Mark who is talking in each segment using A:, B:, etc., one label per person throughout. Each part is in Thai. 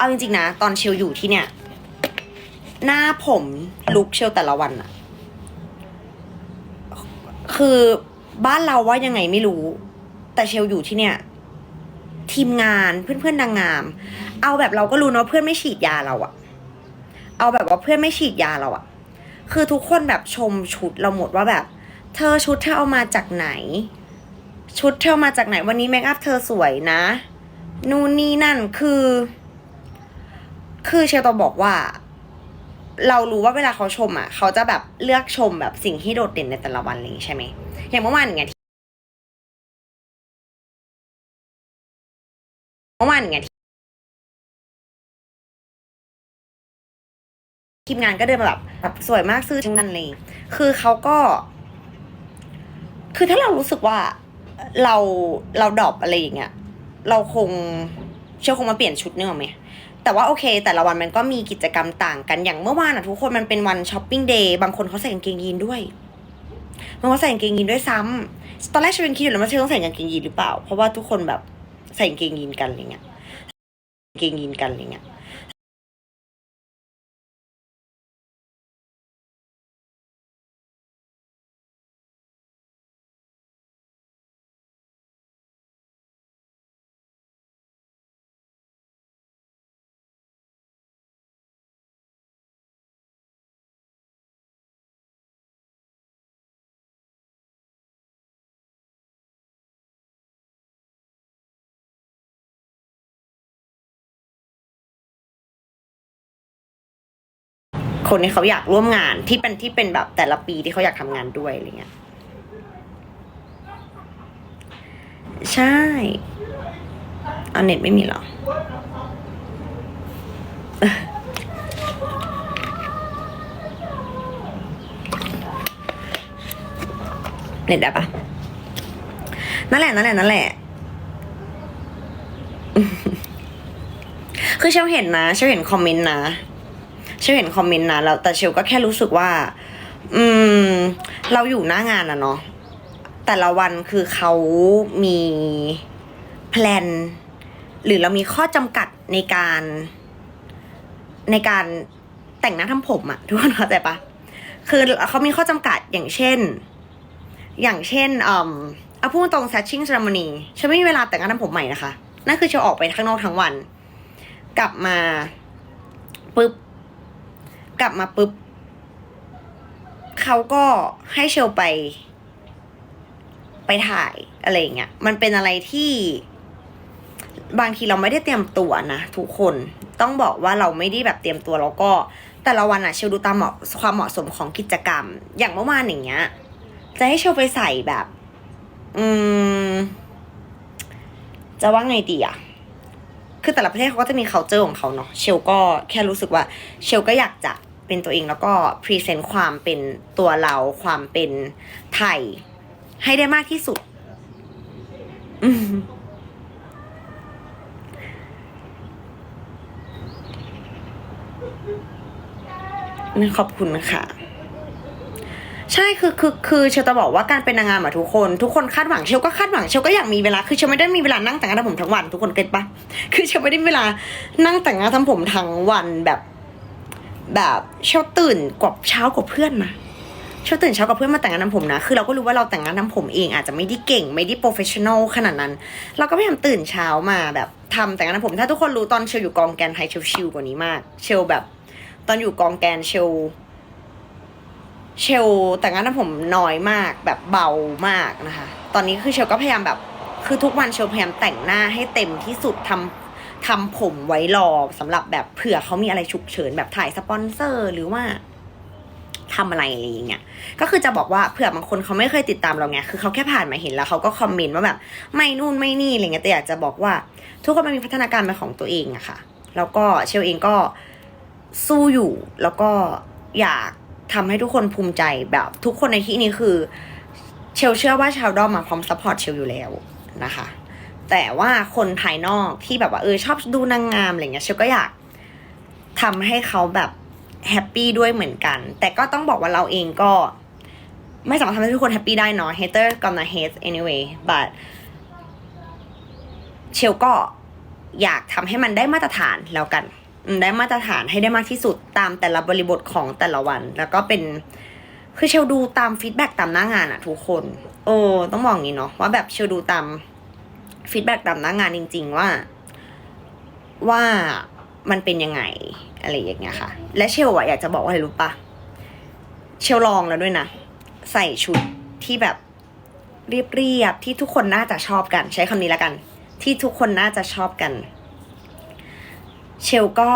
A: เอาจริงๆนะ ตอนเชลอยู่ที่เนี่ย หน้าผมลุกเชลแต่ละวันอะคือบ้านเราว่ายังไงไม่รู้ แต่เชลอยู่ที่เนี่ย ทีมงานเพื่อนๆนางงาม เอาแบบเราก็รู้เนาะเพื่อนไม่ฉีดยาเราอะเอาแบบว่าเพื่อนไม่ฉีดยาเราอะคือทุกคนแบบชมชุดเราหมดว่าแบบ เธอชุดเธอเอามาจากไหน ชุดเธอมาจากไหนวันนี้เมคอัพเธอสวยนะ นู่นนี่นั่นคือ คือเชลตอบอกว่า เรารู้ว่าเวลาเขาชมอะ เขาจะแบบเลือกชมแบบสิ่งที่โดดเด่นในแต่ละวันอะไรอย่างใช่ไหมอย่างเมื่อวานอย่างเงี้ยเมื่อวานอย่างเงี้ยทีมงานก็เดินมาแบบแบบสวยมากซื้อทั้งนั้นเลย คือเขาก็ คือถ้าเรารู้สึกว่าเราเราดรอปอะไรอย่างเงี้ย เราคงเชื่อคงมาเปลี่ยนชุดเนื้ออกไหม แต่ว่าโอเค แต่ละวันมันก็มีกิจกรรมต่างกันอย่างเมื่อวานอะทุกคนมันเป็นวันช้อปปิ้งเดย์บางคนเขาใส่กางเกงยีนด้วยบางคนใส่กางเกงยีนด้วยซ้ำตอนแรกฉันเป็นคิดอยู่แล้วว่าฉันต้องใส่กางเกงยีนหรือเปล่า เพราะว่าทุกคนแบบใส่กางเกงยีนกันอะไรเงี้ยกางเกงยีนกันอะไรเงี้ย คนที่เขาอยากร่วมงานที่เป็นที่เป็นแบบแต่ละปีที่เขาอยากทำงานด้วยอะไรเงี้ยใช่เอาเน็ตไม่มีหรอเน็ตได้ปะนั่นแหละนั่นแหละนั่นแหละ คือเชลเห็นนะเชลเห็นคอมเมนต์นะ เชลเห็นคอมเมนต์นะแล้วแต่เชลก็แค่รู้สึกว่า อืม เราอยู่หน้างานอะเนาะแต่ละวันคือเขามีแพลนหรือเรามีข้อจำกัดในการในการแต่งหน้าทำผมอะทุกคนเข้าใจปะคือเขามีข้อจำกัดอย่างเช่น อย่างเช่นอืมเอาพูดตรง setting ceremony ฉันไม่มีเวลาแต่งหน้าทำผมใหม่นะคะ นั่นคือเชลออกไปข้างนอกทั้งวัน กลับมาปุ๊บ กลับมาปุ๊บเขาก็ให้เชลไป ไปถ่ายอะไรเงี้ยมันเป็นอะไรที่บางทีเราไม่ได้เตรียมตัวนะทุกคนต้องบอกว่าเราไม่ได้แบบเตรียมตัวแล้วก็ แต่ละวันอะเชลดูตามเหมาะความเหมาะสมของกิจกรรม อย่างเมื่อวานอย่างเงี้ย จะให้เชลไปใส่แบบ อืม จะว่าไงดีอะคือแต่ละประเทศเขาก็จะมี culture ของเขาเนาะเชลก็แค่รู้สึกว่า เชลก็อยากจะ เป็นตัวเองแล้วก็พรีเซนต์ความเป็นตัวเราความเป็นไทย ให้ได้มากที่สุดขอบคุณค่ะ ใช่คือคือคือเชลจะบอกว่าการเป็นนางงามอะทุกคน ทุกคนคาดหวังเชลก็คาดหวังเชลก็อยากมีเวลาคือเชลไม่ได้มีเวลานั่งแต่งหน้าทำผมทั้งวัน ทุกคนเก็ตปะคือเชลไม่ได้มีเวลานั่งแต่งหน้าทำผมทั้งวันแบบ แบบเชลตื่นกว่าเช้ากว่าเพื่อนนะเชลตื่นเช้ากว่าเพื่อนมาแต่งหน้าทำผมนะ คือเราก็รู้ว่าเราแต่งหน้าทำผมเองอาจจะไม่ได้เก่งไม่ได้โปรเฟชชั่นอลขนาดนั้น เราก็พยายามตื่นเช้ามาแบบทำแต่งหน้าทำผม ถ้าทุกคนรู้ตอนเชลอยู่กองแกนไทยเชลชิลกว่านี้มาก เชลแบบ ตอนอยู่กองแกนเชลเชลแต่งหน้าทำผมน้อยมากแบบเบามากนะคะ ตอนนี้คือเชลก็พยายามแบบ คือทุกวันเชลพยายามแต่งหน้าให้เต็มที่สุดทำ ทำผมไว้รอสำหรับแบบเผื่อเขามีอะไรฉุกเฉินแบบถ่ายสปอนเซอร์ หรือว่าทำอะไรอะไรอย่างเงี้ย ก็คือจะบอกว่าเผื่อบางคนเขาไม่เคยติดตามเราไง คือเขาแค่ผ่านมาเห็นแล้วเขาก็คอมเมนต์ว่าแบบ ไม่นู่นไม่นี่อะไรเงี้ย แต่อยากจะบอกว่า ทุกคนมันมีพัฒนาการเป็นของตัวเองอะค่ะ แล้วก็เชลเองก็สู้อยู่ แล้วก็อยากทำให้ทุกคนภูมิใจแบบทุกคนในที่นี้คือ เชลเชื่อว่าชาวดอมมาพร้อมซัพพอร์ตเชลอยู่แล้วนะคะ แต่ว่าคนภายนอกที่แบบว่าเออชอบดูนางงามอะไรเงี้ยเชลก็อยากทำให้เขาแบบแฮปปี้ด้วยเหมือนกัน แต่ก็ต้องบอกว่าเราเองก็ไม่สามารถทำให้ทุกคนแฮปปี้ได้เนาะ hater gonna hate anyway but เชลก็อยากทำให้มันได้มาตรฐานแล้วกัน ได้มาตรฐานให้ได้มากที่สุดตามแต่ละบริบทของแต่ละวัน แล้วก็เป็นคือเชลดูตามฟีดแบ็ตามหน้างานอะทุกคน โอ้ต้องบอกอย่างนี้เนาะว่าแบบเชลดูตาม ฟีดแบ็ตามหน้างานจริง ๆ ว่า ว่ามันเป็นยังไงอะไรอย่างเงี้ยค่ะ และเชลอะอยากจะบอกว่าอะไรรู้ปะเชลลองแล้วด้วยนะ ใส่ชุดที่แบบเรียบๆที่ทุกคนน่าจะชอบกัน ใช้คำนี้แล้วกัน ที่ทุกคนน่าจะชอบกัน เชลก็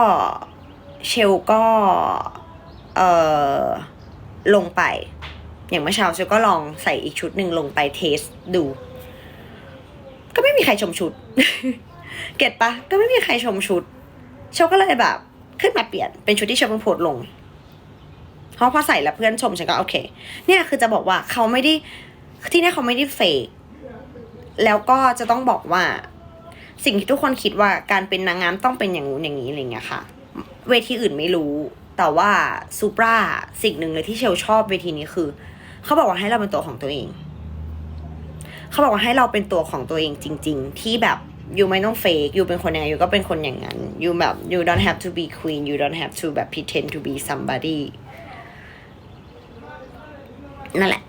A: เชลก็เอ่อลงไป อย่างเมื่อเช้าเชลก็ลองใส่อีกชุดหนึ่งลงไปเทสดู ก็ไม่มีใครชมชุด เก็ตปะก็ไม่มีใครชมชุดเชลก็เลยแบบ ขึ้นมาเปลี่ยนเป็นชุดที่ชลเพิ่งโพสลงเพราะพอใส่แล้วเพื่อนชมฉันก็โอเค เนี่ยคือจะบอกว่าเขาไม่ได้ที่นี่เขาไม่ได้เฟกแล้วก็จะต้องบอกว่า สิ่งที่ทุกคนคิดว่าการเป็นนางงามต้องเป็นอย่างงู้นอย่างนี้อะไรเงี้ยค่ะ เวทีอื่นไม่รู้ แต่ว่าซูปราสิ่งหนึ่งเลยที่เชลชอบเวทีนี้คือ เขาบอกว่าให้เราเป็นตัวของตัวเอง เขาบอกว่าให้เราเป็นตัวของตัวเองจริง ๆ ที่แบบยูไม่ต้องเฟกยูเป็นคนยังไงยูก็เป็นคนอย่างนั้นยูแบบ you don't have to be queen you don't have to แบบ pretend to be somebody นั่นแหละ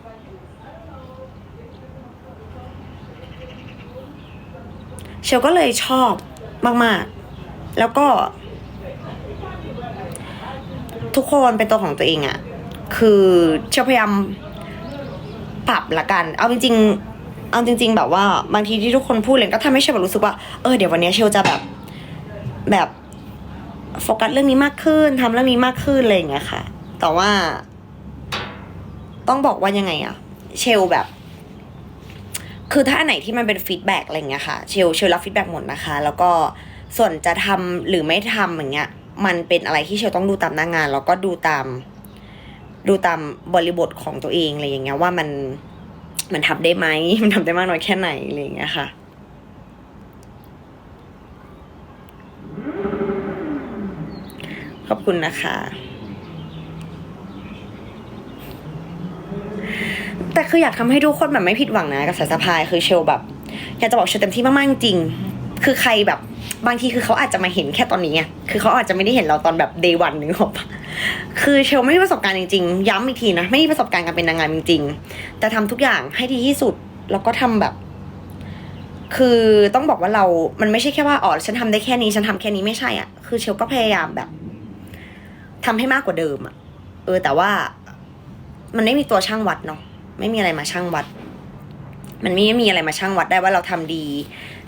A: เชลก็เลยชอบมาก ๆ แล้วก็ ทุกคนเป็นตัวของตัวเองอะคือเชลพยายามปรับละกัน เอาจริงๆ เอาจริง ๆ แบบว่าบางทีที่ทุกคนพูดเลยก็ทำให้เชลแบบรู้สึกว่าเออเดี๋ยววันนี้เชลจะแบบแบบโฟกัสเรื่องนี้มากขึ้นทำเรื่องนี้มากขึ้นอะไรอย่างเงี้ยค่ะ แต่ว่า ต้องบอกว่ายังไงอะเชลแบบ คือถ้าอันไหนที่มันเป็นฟีดแบ็กอะไรเงี้ยค่ะเชลเชลรับฟีดแบ็กหมดนะคะ แล้วก็ส่วนจะทำหรือไม่ทำอย่างเงี้ย มันเป็นอะไรที่เชลต้องดูตามหน้างาน แล้วก็ดูตาม ดูตามบริบทของตัวเองอะไรอย่างเงี้ยว่ามัน มันทำได้ไหมมันทำได้มากน้อยแค่ไหนอะไรอย่างเงี้ยค่ะ ขอบคุณนะคะ แต่คืออยากทำให้ทุกคนแบบไม่ผิดหวังนะกับสายสะพายคือเชลแบบอยากจะบอกเชลเต็มที่มากๆจริงคือใครแบบบางทีคือเขาอาจจะมาเห็นแค่ตอนนี้ไงคือเขาอาจจะไม่ได้เห็นเราตอนแบบเดย์วันหนึ่งหรอกปะ คือเชลไม่มีประสบการณ์จริงๆ ย้ำอีกทีนะ ไม่มีประสบการณ์การเป็นนางงามจริงๆ แต่ทำทุกอย่างให้ดีที่สุด แล้วก็ทำแบบ คือต้องบอกว่าเรา มันไม่ใช่แค่ว่าอ๋อฉันทำได้แค่นี้ ฉันทำแค่นี้ไม่ใช่อะ คือเชลก็พยายามแบบทำให้มากกว่าเดิมอะ เออ แต่ว่า มันไม่มีตัวช่างวัดเนาะ ไม่มีอะไรมาช่างวัด มันไม่มีอะไรมาช่างวัดได้ว่าเราทำดี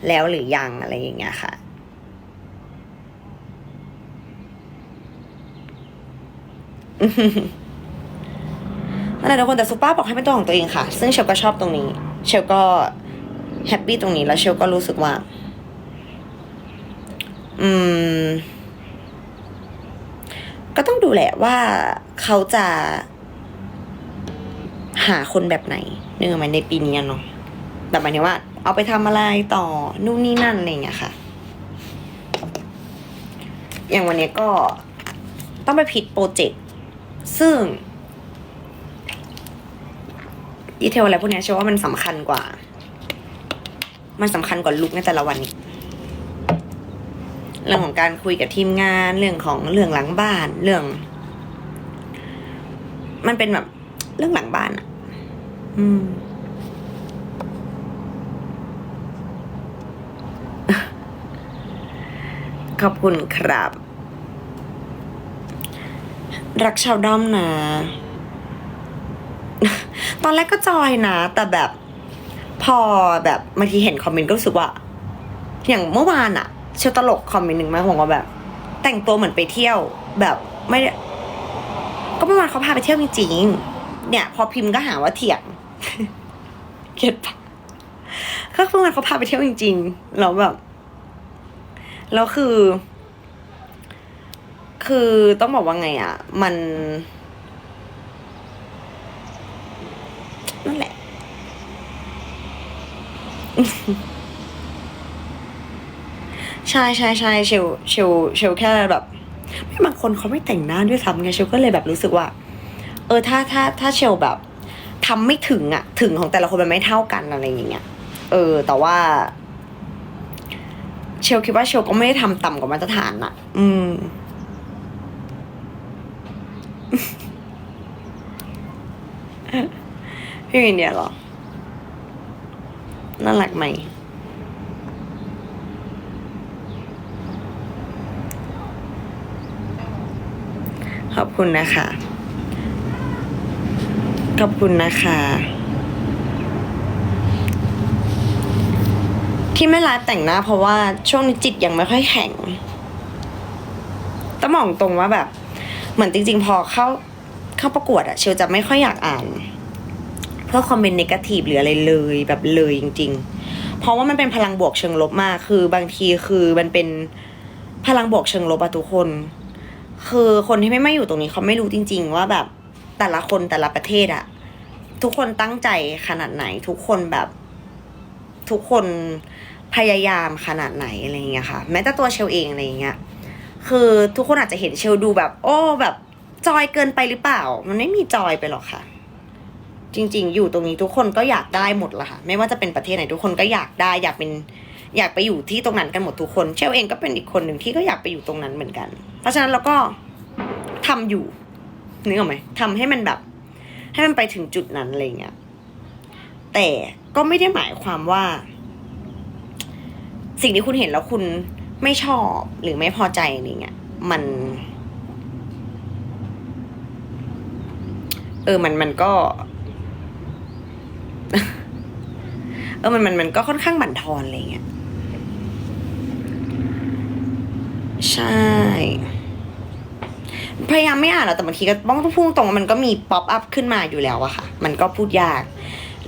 A: แล้วหรือยังอะไรอย่างเงี้ยค่ะ นั่นแหละทุกคนแต่ซูเปอร์บอกให้เป็นตัวของตัวเองค่ะ ซึ่งเชลก็ชอบตรงนี้ เชลก็แฮปปี้ตรงนี้แล้วเชลก็รู้สึกว่า อืม ก็ต้องดูแหละว่าเขาจะ หาคนแบบไหนเนื่องมาในปีนี้เนาะแต่หมายถึงว่า เอาไปทำอะไรต่อนู่นนี่นั่นอะไรอย่างเงี้ยค่ะ อย่างวันนี้ก็ต้องไปผิดโปรเจกต์ ซึ่งดีเทลอะไรพวกนี้เชื่อว่ามันสำคัญกว่า มันสำคัญกว่าลุกในแต่ละวันนี้เรื่องของการคุยกับทีมงานเรื่องของเรื่องหลังบ้านเรื่อง มันเป็นแบบเรื่องหลังบ้านอะอืม ขอบคุณครับ รักชาวด้อมนะ ตอนแรกก็จอยนะ แต่แบบพอแบบบางทีเห็นคอมเมนต์ก็รู้สึกว่า อย่างเมื่อวานอะเชลตลกคอมเมนต์หนึ่งมากผมว่าแบบ แต่งตัวเหมือนไปเที่ยว แบบไม่ได้ก็เมื่อวานเขาพาไปเที่ยวจริงๆเนี่ย พอพิมพ์ก็หาว่าเถียงเก็ตปะก็เมื่อวานเขาพาไปเที่ยวจริงๆแล้วแบบแล้วคือ คือต้องบอกว่าไงอะมันนั่นแหละ ใช่ใช่ใช่เชลเชลเชลแค่แบบ ไม่บางคนเขาไม่แต่งหน้าด้วยซ้ำไงเชลก็เลยแบบรู้สึกว่า เออถ้าถ้าถ้าเชลแบบทำไม่ถึงอะถึงของแต่ละคนมันไม่เท่ากันอะไรอย่างเงี้ยเออ แต่ว่าเชลคิดว่าเชลก็ไม่ได้ทำต่ำกว่ามาตรฐานอะอืม พี่วินเดียเหรอ น่ารักไหม ขอบคุณนะคะ ขอบคุณนะคะ ที่ไม่ไลฟ์แต่งหน้าเพราะว่าช่วงนี้จิตยังไม่ค่อยแข็งต้องมองตรงว่าแบบ เหมือนจริง ๆ พอเข้าเข้าประกวดอะเชลจะไม่ค่อยอยากอ่าน เพื่อคอมเมนต์นกาทีฟหรืออะไรเลยแบบเลยจริง ๆ เพราะว่ามันเป็นพลังบวกเชิงลบมาก คือบางทีคือมันเป็นพลังบวกเชิงลบอะทุกคน คือคนที่ไม่มาอยู่ตรงนี้เขาไม่รู้จริง ๆ ว่าแบบแต่ละคนแต่ละประเทศอะทุกคนตั้งใจขนาดไหน ทุกคนแบบ ทุกคนพยายามขนาดไหนอะไรอย่างเงี้ยค่ะ แม้แต่ตัวเชลเองอะไรอย่างเงี้ยคือทุกคนอาจจะเห็นเชลดูแบบ โอ้แบบจอยเกินไปหรือเปล่า มันไม่มีจอยไปหรอกค่ะ จริง ๆ อยู่ตรงนี้ทุกคนก็อยากได้หมดละค่ะ ไม่ว่าจะเป็นประเทศไหนทุกคนก็อยากได้อยากเป็นอยากไปอยู่ที่ตรงนั้นกันหมดทุกคน เชลเองก็เป็นอีกคนหนึ่งที่ก็อยากไปอยู่ตรงนั้นเหมือนกัน เพราะฉะนั้นเราก็ทำอยู่นึกออกไหมทำให้มันแบบ ให้มันไปถึงจุดนั้นอะไรเงี้ยแต่ก็ไม่ได้หมายความว่า สิ่งที่คุณเห็นแล้วคุณไม่ชอบหรือไม่พอใจอะไรเงี้ยมัน เออมันมันก็ เออมันมันมันก็ค่อนข้างบั่นทอนอะไรเงี้ยใช่ พยายามไม่อ่านหรอกแต่บางทีก็ต้องพูดตรงว่ามันก็มีป๊อปอัพขึ้นมาอยู่แล้วอะค่ะ มันก็พูดยาก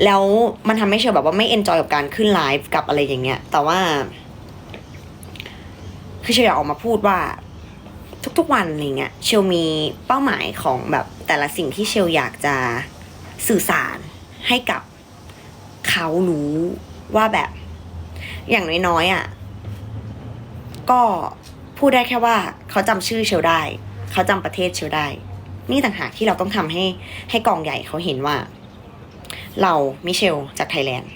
A: แล้วมันทำให้เชลแบบว่าไม่เอนจอยกับการขึ้นไลฟ์กับอะไรอย่างเงี้ย แต่ว่า คือเชลอยากออกมาพูดว่าทุกๆวันอะไรเงี้ยเชลมีเป้าหมายของแบบแต่ละสิ่งที่เชลอยากจะสื่อสารให้กับ เขารู้ว่าแบบ อย่างน้อยๆอะก็พูดได้แค่ว่าเขาจำชื่อเชลได้ เขาจำประเทศเชลได้ นี่ต่างหากที่เราต้องทำให้ให้กองใหญ่เขาเห็นว่า เรามิเชลจากไทยแลนด์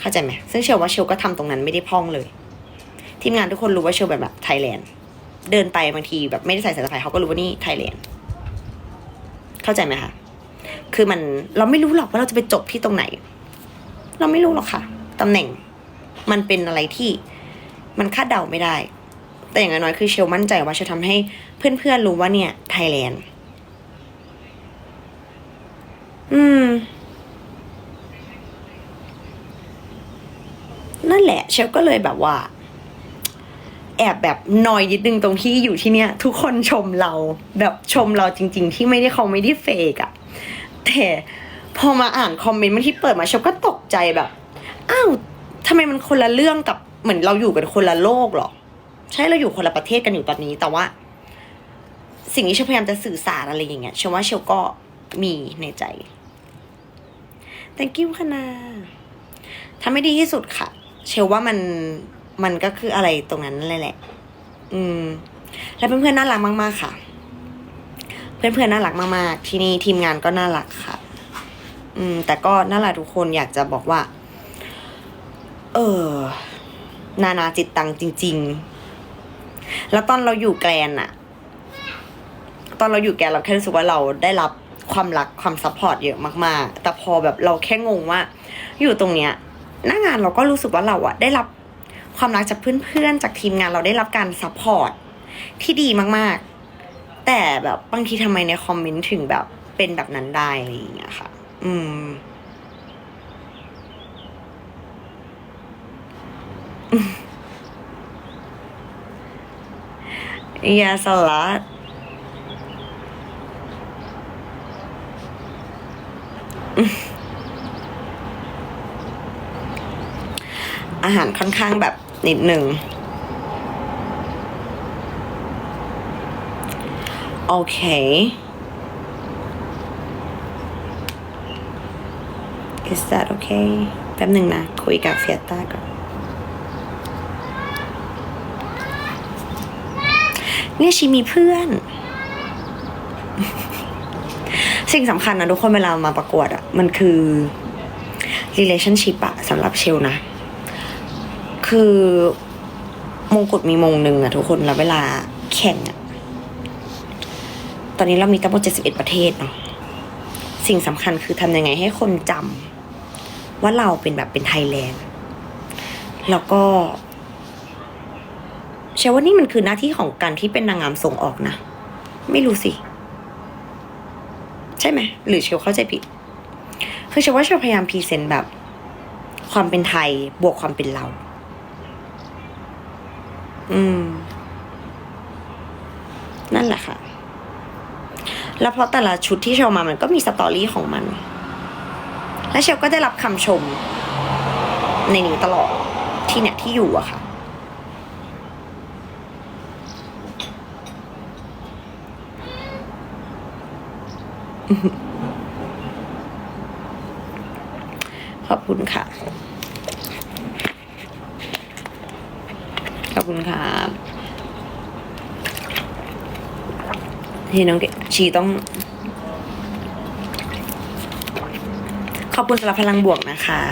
A: เข้าใจไหมซึ่งเชลว่าเชลก็ทำตรงนั้นไม่ได้พ่องเลย ทีมงานทุกคนรู้ว่าเชลแบบแบบไทยแลนด์เดินไปบางทีแบบไม่ได้ใส่สายสะพายเขาก็รู้ว่านี่ไทยแลนด์เข้าใจไหมคะคือมันเราไม่รู้หรอกว่าเราจะไปจบที่ตรงไหน เราไม่รู้หรอกค่ะตำแหน่งมันเป็นอะไรที่มันคาดเดาไม่ได้ แต่อย่างน้อยคือเชลมั่นใจว่าเชลทำให้เพื่อนๆรู้ว่าเนี่ยไทยแลนด์อืม นั่นแหละ เชลก็เลยแบบว่า แอบแบบนอยนิดนึงตรงที่อยู่ที่เนี่ย ทุกคนชมเราแบบชมเราจริง ๆ ที่ไม่ได้เขาไม่ได้เฟกอะแต่ พอมาอ่านคอมเมนต์มันที่เปิดมาเชลก็ตกใจแบบอ้าวทำไมมันคนละเรื่องกับเหมือนเราอยู่กันคนละโลกหรอ ใช่เราอยู่คนละประเทศกันอยู่ตอนนี้ แต่ว่า สิ่งที่เชลพยายามจะสื่อสารอะไรอย่างเงี้ยเชลว่าเชลก็มีในใจ thank you ค่ะนาทำให้ดีที่สุดค่ะ เชลว่ามันมันก็คืออะไรตรงนั้นนั่นแหละ อืม และเพื่อนๆน่ารักมาก ๆ ค่ะ เพื่อนๆน่ารักมาก ๆ ที่นี่ทีมงานก็น่ารักค่ะ อืม แต่ก็น่ารักทุกคนอยากจะบอกว่า เออ นานาจิตตังจริง ๆ แล้วตอนเราอยู่แกรนอะตอนเราอยู่แกนเราแค่รู้สึกว่าเราได้รับความรักความซัพพอร์ตเยอะมาก ๆ แต่พอแบบเราแค่งงว่า อยู่ตรงเนี้ยหน้างานเราก็รู้สึกว่าเราอะได้รับความรักจากเพื่อนๆจากทีมงานเราได้รับการซัพพอร์ตที่ดีมากๆ แต่แบบบางทีทำไมในคอมเมนต์ถึงแบบเป็นแบบนั้นได้อะไรอย่างเงี้ยค่ะ อืม Yes a lot อาหารค่อนข้างแบบนิดหนึ่งโอเค is that okay แป๊บหนึ่งนะ คุยกับเฟียต้าก่อน เนี่ยชีมีเพื่อน สิ่งสำคัญนะทุกคนเวลามาประกวดอะมันคือ relationship อะสำหรับเชลนะ คือมงกุฎมีมงหนึ่งอะทุกคนแล้วเวลาแข่งอะตอนนี้เรามีทั้งหมด71 ประเทศเนาะสิ่งสำคัญคือทำยังไงให้คนจำ ว่าเราเป็นแบบเป็นไทยแลนด์ แล้วก็เชื่อว่านี่มันคือหน้าที่ของการที่เป็นนางงามส่งออกนะ ไม่รู้สิ ใช่ไหม หรือเชลเข้าใจผิด คือเชลว่าเชลพยายามพรีเซนต์แบบ ความเป็นไทยบวกความเป็นเรา อืม นั่นแหละค่ะ แล้วเพราะแต่ละชุดที่เชลมามันก็มีสตอรี่ของมัน และเชลก็ได้รับคำชมในนี้ตลอดที่เนี่ยที่อยู่อะค่ะ ขอบคุณค่ะ ขอบคุณครับที่น้องเกชีต้อง ขอบคุณสำหรับพลังบวกนะคะ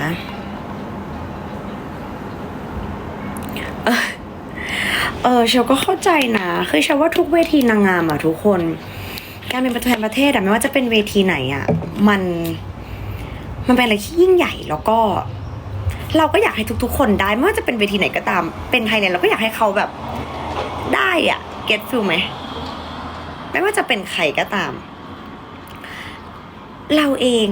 A: เออเชลก็เข้าใจนะคือเชลว่าทุกเวทีนางงามอะทุกคน การเป็นประธานประเทศอะไม่ว่าจะเป็นเวทีไหนอะมัน มันเป็นอะไรที่ยิ่งใหญ่แล้วก็ เราก็อยากให้ทุก ๆ คนได้ไม่ว่าจะเป็นเวทีไหนก็ตาม เป็นไทยเนี่ยเราก็อยากให้เขาแบบ ได้อะเก็ตฟิลไหมไม่ว่าจะเป็นใครก็ตาม เราเอง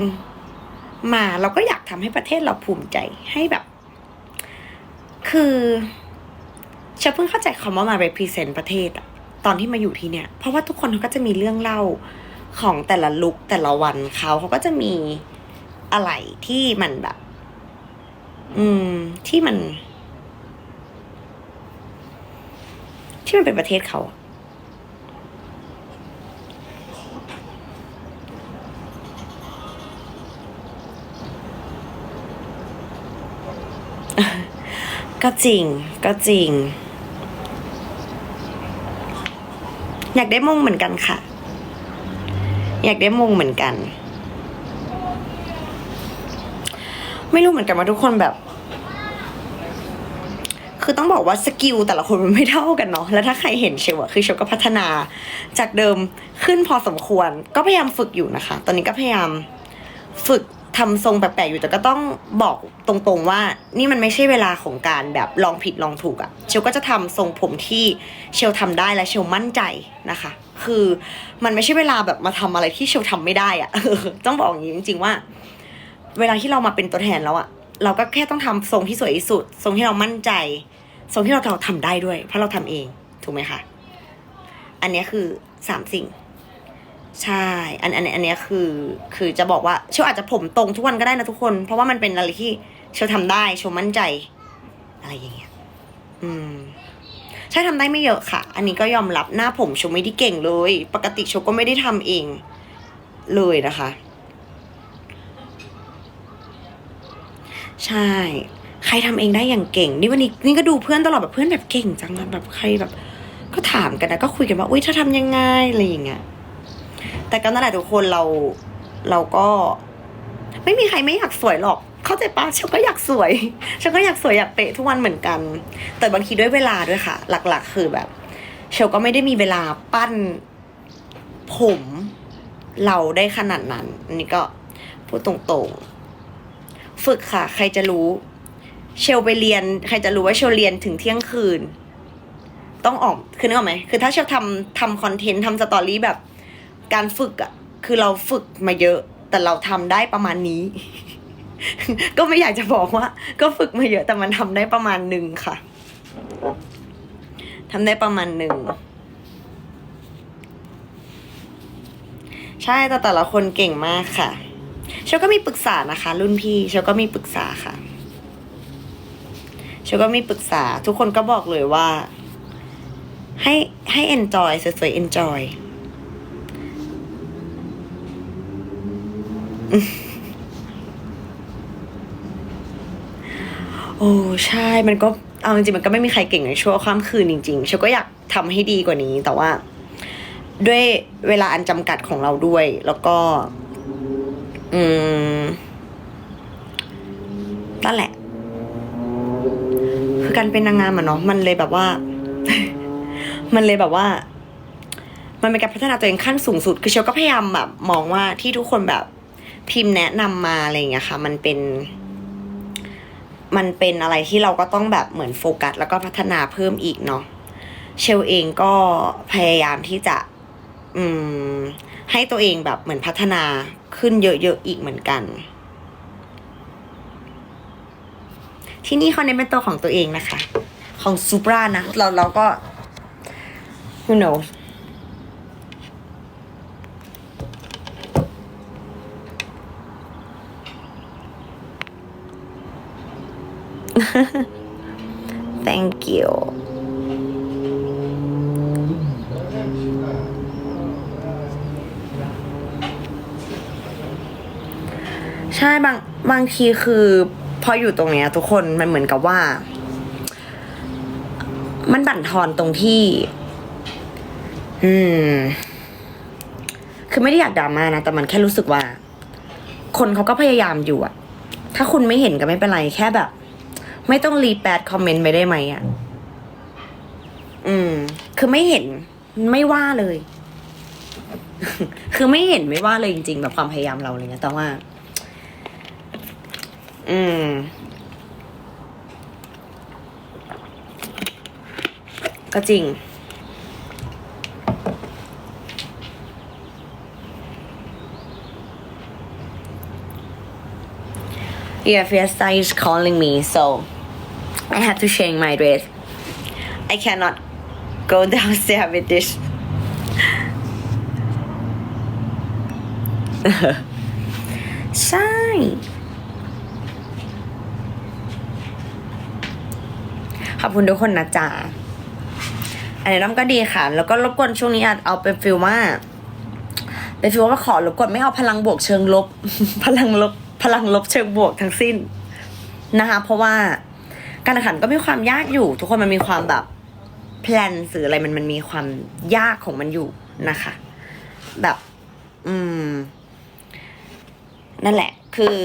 A: มาเราก็อยากทำให้ประเทศเราภูมิใจให้แบบ คือฉันเพิ่งเข้าใจคำว่ามา represent ประเทศอะตอนที่มาอยู่ที่เนี่ย เพราะว่าทุกคนเขาก็จะมีเรื่องเล่าของแต่ละลุกแต่ละวันเขาเขาก็จะมีอะไรที่มันแบบ อืม ที่มัน ที่มันเป็นประเทศเขาอะ ก็จริงก็จริง อยากได้มงเหมือนกันค่ะ อยากได้มงเหมือนกัน ไม่รู้เหมือนกันว่าทุกคนแบบ คือต้องบอกว่าสกิลแต่ละคนมันไม่เท่ากันเนาะแล้วถ้าใครเห็นเชลอะคือเชลก็พัฒนา จากเดิมขึ้นพอสมควร ก็พยายามฝึกอยู่นะคะ ตอนนี้ก็พยายามฝึก ทำทรงแปลกๆอยู่แต่ก็ต้องบอกตรงๆว่า นี่มันไม่ใช่เวลาของการแบบลองผิดลองถูกอะเชลก็จะทำทรงผมที่เชลทำได้และเชลมั่นใจนะคะ คือมันไม่ใช่เวลาแบบมาทำอะไรที่เชลทำไม่ได้อะต้องบอกอย่างนี้จริง ๆว่า เวลาที่เรามาเป็นตัวแทนแล้วอะเราก็แค่ต้องทำทรงที่สวยที่สุด ทรงที่เรามั่นใจ ทรงที่เราเราทำได้ด้วย เพราะเราทำเองถูกไหมคะอันนี้คือสามสิ่ง ใช่ อันอันอันเนี้ยคือ คือจะบอกว่าเชลอาจจะผมตรงทุกวันก็ได้นะทุกคน เพราะว่ามันเป็นอะไรที่เชลทำได้เชลมั่นใจ อะไรอย่างเงี้ย อืม ใช่ทำได้ไม่เยอะค่ะ อันนี้ก็ยอมรับหน้าผมเชลไม่ได้เก่งเลย ปกติเชลก็ไม่ได้ทำเองเลยนะคะ ใช่ ใครทำเองได้อย่างเก่ง นี่วันนี้นี่ก็ดูเพื่อนตลอดแบบเพื่อนแบบเก่งจังแบบใครแบบ ก็ถามกันนะก็คุยกันว่าอุ้ยเธอทำยังไงอะไรอย่างเงี้ย แต่ก็นั่นแหละทุกคนเราเราก็ ไม่มีใครไม่อยากสวยหรอก เข้าใจปะฉันก็อยากสวย ฉันก็อยากสวยอยากเป๊ะทุกวันเหมือนกัน แต่บางทีด้วยเวลาด้วยค่ะ หลัก ๆ คือแบบเชลก็ไม่ได้มีเวลาปั้นผมเราได้ขนาดนั้นอันนี้ก็พูดตรงๆ ฝึกค่ะ ใครจะรู้ เชลไปเรียน ใครจะรู้ว่าเชลเรียนถึงเที่ยงคืน ต้องออกคือนึกออกไหมคือถ้าเชลทำทำคอนเทนต์ทำสตอรี่แบบ การฝึกอะคือเราฝึกมาเยอะ แต่เราทำได้ประมาณนี้ ก็ไม่อยากจะบอกว่า ก็ฝึกมาเยอะ แต่มันทำได้ประมาณหนึ่งค่ะทำได้ประมาณหนึ่งใช่แต่แต่ละคนเก่งมากค่ะเชลก็มีปรึกษานะคะ รุ่นพี่เชลก็มีปรึกษาค่ะเชลก็มีปรึกษา ทุกคนก็บอกเลยว่า ให้ให้ enjoy สวยๆ enjoy โอ้ใช่มันก็เอาจริงๆมันก็ไม่มีใครเก่งในชั่วข้ามคืนจริงๆเชลก็อยากทำให้ดีกว่านี้แต่ว่า ด้วยเวลาอันจำกัดของเราด้วย แล้วก็ อืมนั่นแหละคืคือการเป็นนางงามอะเนาะมันเลยแบบว่า มันเลยแบบว่า มันเป็นการพัฒนาตัวเองขั้นสูงสุด คือเชลก็พยายามแบบ มองว่าที่ทุกคนแบบ พิมพ์แนะนำมาอะไรอย่างเงี้ยค่ะ มันเป็น มันเป็นอะไรที่เราก็ต้องแบบเหมือนโฟกัส แล้วก็พัฒนาเพิ่มอีกเนาะเชลเองก็พยายามที่จะ อืม ให้ตัวเองแบบเหมือนพัฒนาขึ้นเยอะๆอีกเหมือนกัน ที่นี่เขาเน้นเป็นตัวของตัวเองนะคะ ของซูปรานะ เราเราก็ who knows 'thank you ใช่บางบางทีคือพออยู่ตรงเนี้ย ทุกคนมันเหมือนกับว่า มันบั่นทอนตรงที่ อืม คือไม่ได้อยากดราม่านะ แต่มันแค่รู้สึกว่า คนเขาก็พยายามอยู่อะถ้าคุณไม่เห็นก็ไม่เป็นไรแค่แบบ ไม่ต้องรีแปดคอมเมนต์ไปได้ไหมอะอืม คือไม่เห็นไม่ว่าเลย คือไม่เห็นไม่ว่าเลยจริง ๆ แบบความพยายามเราอะไรเงี้ยแต่ว่า อืม ก็จริง Yeah, Fiesta is calling me, so I have to change my dress. I cannot go downstairs with this. ใช่ขอบคุณทุกคนนะจ๊ะอันนี้น้ำก็ดีค่ะ แล้วก็รบกวนช่วงนี้อาจเอาเป็นฟิลว่าเป็นฟิลว่าขอรบกวนไม่เอาพลังบวกเชิงลบ พลังลบ พลังลบเชิงบวกทั้งสิ้นนะคะ เพราะว่าการแข่งขันก็มีความยากอยู่ ทุกคนมันมีความแบบแพลนสื่ออะไรมันมันมีความยากของมันอยู่นะคะ แบบ อืม นั่นแหละ คือ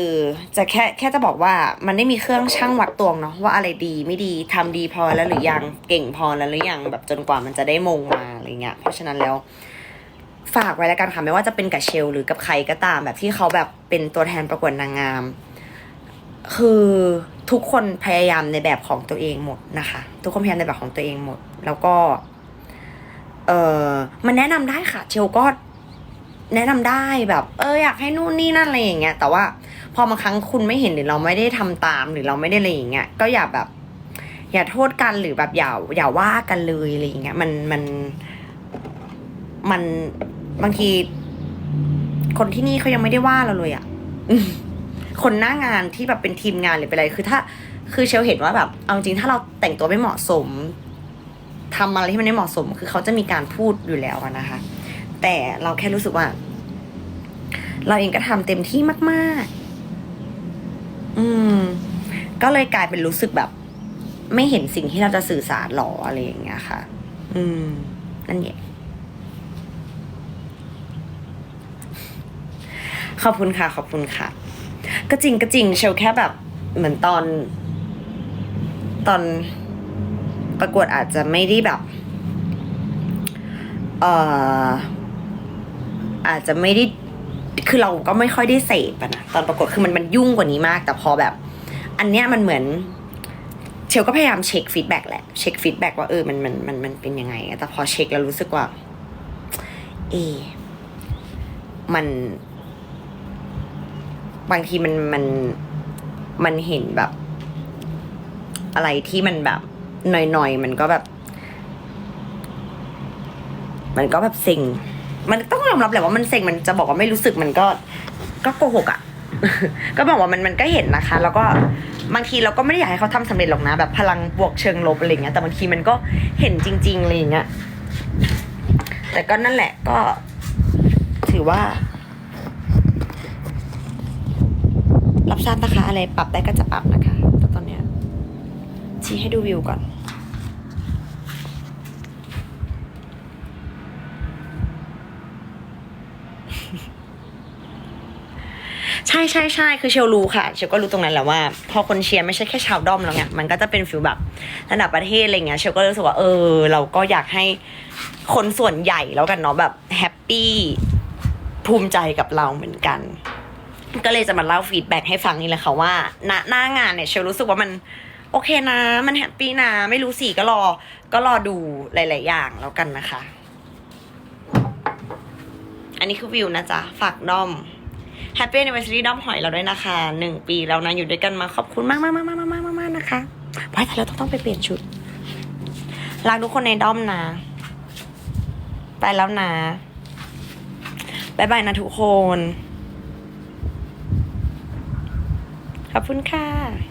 A: จะแค่แค่จะบอกว่ามันได้มีเครื่องช่างวัดตวงเนาะว่าอะไรดีไม่ดีทำดีพอแล้วหรือยังเก่งพอแล้วหรือยังแบบจนกว่ามันจะได้มงมาอะไรเงี้ยเพราะฉะนั้นแล้ว ฝากไว้แล้วกันค่ะไม่ว่าจะเป็นกับเชล หรือกับใครก็ตามแบบที่เขาแบบเป็นตัวแทนประกวดนางงาม คือทุกคนพยายามในแบบของตัวเองหมดนะคะ ทุกคนพยายามในแบบของตัวเองหมด แล้วก็ เออมันแนะนำได้ค่ะ เชลก็แนะนำได้แบบ เอออยากให้นู่นนี่นั่นอะไรอย่างเงี้ยแต่ว่าพอบางครั้งคุณไม่เห็นหรือเราไม่ได้ทำตามหรือเราไม่ได้อะไรอย่างเงี้ยก็อย่าแบบ อย่าโทษกันหรือแบบอย่าอย่าว่ากันเลยอะไรอย่างเงี้ยมันมันมัน บางที คนที่นี่เขายังไม่ได้ว่าเราเลยอะ่ะอืมคนหน้างานที่แบบเป็นทีมงานหรือเป็นอะไร คือถ้า คือเชลเห็นว่าแบบ เอาจริงถ้าเราแต่งตัวไม่เหมาะสมทำอะไรที่มันไม่เหมาะสม คือเขาจะมีการพูดอยู่แล้วอะนะคะ แต่เราแค่รู้สึกว่า เราเองก็ทำเต็มที่มาก ๆ อืม ก็เลยกลายเป็นรู้สึกแบบ ไม่เห็นสิ่งที่เราจะสื่อสารหรออะไรอย่างเงี้ยค่ะ อืม นั่นเอง ขอบคุณค่ะขอบคุณค่ะ ก็จริงก็จริงเชลแค่แบบเหมือนตอน ตอนประกวดอาจจะไม่ได้แบบเอ่ออาจจะไม่ได้คือเราก็ไม่ค่อยได้เสพอะนะตอนประกวดคือมันมันยุ่งกว่านี้มาก แต่พอแบบ อันเนี้ยมันเหมือนเชลก็พยายามเช็คฟีดแบ็กแหละเช็คฟีดแบ็กว่าเออมันมันมันมันเป็นยังไง แต่พอเช็คแล้วรู้สึกว่า เอ มัน บางทีมันมันมันเห็นแบบ อะไรที่มันแบบหน่อยๆมันก็แบบ มันก็แบบเซ็งมันต้องยอมรับแหละว่ามันเซ็งมันจะบอกว่าไม่รู้สึกมันก็ ก็โกหกอะ่ะ ก็บอกว่ามันมันก็เห็นนะคะ แล้วก็บางทีเราก็ไม่ได้อยากให้เขาทำสำเร็จหรอกนะ แบบพลังบวกเชิงลบอะไรเงี้ยแต่บางทีมันก็เห็นจริงๆอะไรอย่างเงี้ยแต่ก็นั่นแหละก็ ถือว่า รับทราบนะคะ อะไรปรับได้ก็จะปรับนะคะ แต่ตอนเนี้ยชี้ให้ดูวิวก่อน ใช่ใช่ใช่คือเชลรู้ค่ะ เชลก็รู้ตรงนั้นแหละว่า พอคนเชียร์ไม่ใช่แค่ชาวด้อมแล้วไงมันก็จะเป็นฟิลแบบระดับประเทศอะไรเงี้ยเชลก็รู้สึกว่าเออ เราก็อยากให้คนส่วนใหญ่แล้วกันเนาะแบบแฮปปี้ภูมิใจกับเราเหมือนกัน ก็เลยจะมาเล่าฟีดแบ็กให้ฟังนี่แหละค่ะว่าณหน้างานเนี่ยเชลรู้สึกว่ามันโอเคนะ มันแฮปปี้นะ ไม่รู้สิก็รอ ก็รอดูหลาย ๆ อย่างแล้วกันนะคะ อันนี้คือวิวนะจ๊ะ ฝากด้อม Happy Anniversary ด้อมหอยเราด้วยนะคะหนึ่งปีแล้วนะอยู่ด้วยกันมาขอบคุณมากมากมากมากมากมากมากนะคะไว้แต่เราต้องต้องไปเปลี่ยนชุดรักทุกคนในด้อมนะ ไปแล้วนะบายบายนะทุกคน ขอบคุณค่ะ